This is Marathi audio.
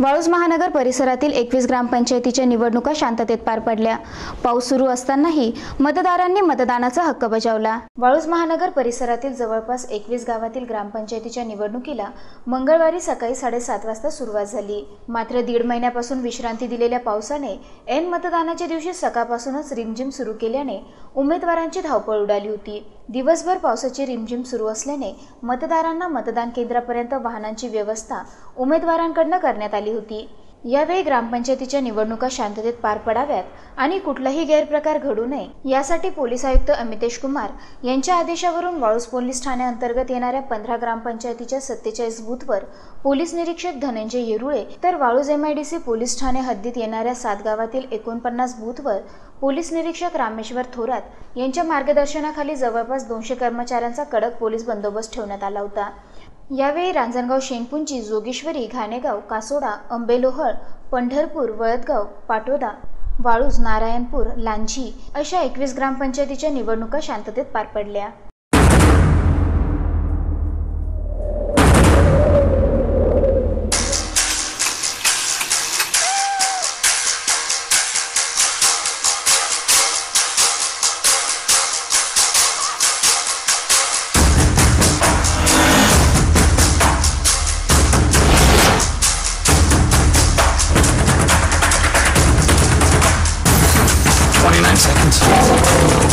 वाळूज महानगर परिसरातील एकवीस ग्रामपंचायतीच्या निवडणुका शांततेत पार पडल्या. पाऊस सुरू असतानाही मतदारांनी मतदानाचा हक्क बजावला. वाळूज महानगर परिसरातील जवळपास एकवीस गावातील ग्रामपंचायतीच्या निवडणुकीला मंगळवारी सकाळी साडेसात वाजता सुरुवात झाली. मात्र दीड महिन्यापासून विश्रांती दिलेल्या पावसाने ऐन मतदानाच्या दिवशी सकाळपासूनच रिमझिम सुरू केल्याने उमेदवारांची धावपळ उडाली होती. दिवसभर पावसाची रिमझिम सुरू असल्याने मतदारांना मतदान केंद्रापर्यंत वाहनांची व्यवस्था उमेदवारांकडनं करण्यात आली होती. यावेळी ग्रामपंचायतीच्या निवडणुका शांततेत पार पडाव्यात आणि कुठलाही गैरप्रकार घडू नये यासाठी पोलीस आयुक्त अमितेश कुमार यांच्या आदेशावरून वाळूस पोलीस ठाण्याअंतर्गत येणाऱ्या पंधरा ग्रामपंचायतीच्या सत्तेचाळीस बूथवर पोलीस निरीक्षक धनंजय येरुळे तर वाळूज एमआयडीसी पोलीस ठाणे हद्दीत येणाऱ्या सात गावातील एकोणपन्नास बूथवर पोलीस निरीक्षक रामेश्वर थोरात यांच्या मार्गदर्शनाखाली जवळपास दोनशे कर्मचाऱ्यांचा कडक पोलीस बंदोबस्त ठेवण्यात आला होता. यावेळी रांजणगाव शेणपुंची जोगेश्वरी घाणेगाव कासोडा अंबेलोहळ पंढरपूर वळदगाव पाटोदा वाळूज नारायणपूर लांजी अशा एकवीस ग्रामपंचायतीच्या निवडणुका शांततेत पार पडल्या. Seconds.